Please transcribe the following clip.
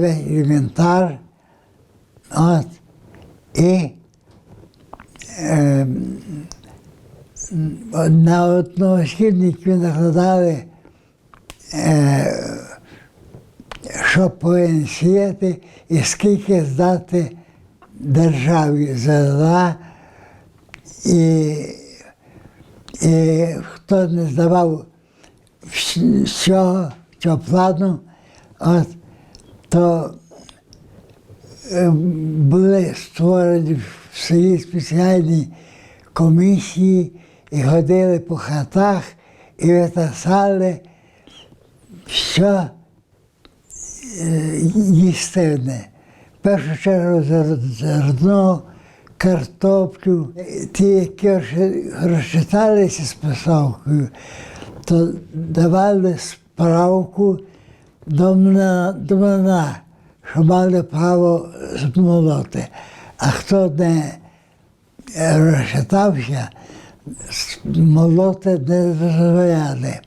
весь інвентар. От, і е, на одноосібників накладали, е, що повинен сіяти і скільки здати державі зерна. І, і хто не здавав вс- всього цього плану, от, то е, були створені в селі спеціальні комісії і ходили по хатах і витасали все е, їстивне. В першу чергу зер- зерно, картоплю. Ті, які розчиталися з писавкою, то давали справку до мене, що мали право змолоти. А хто не розчитався, молоти не дозволяли.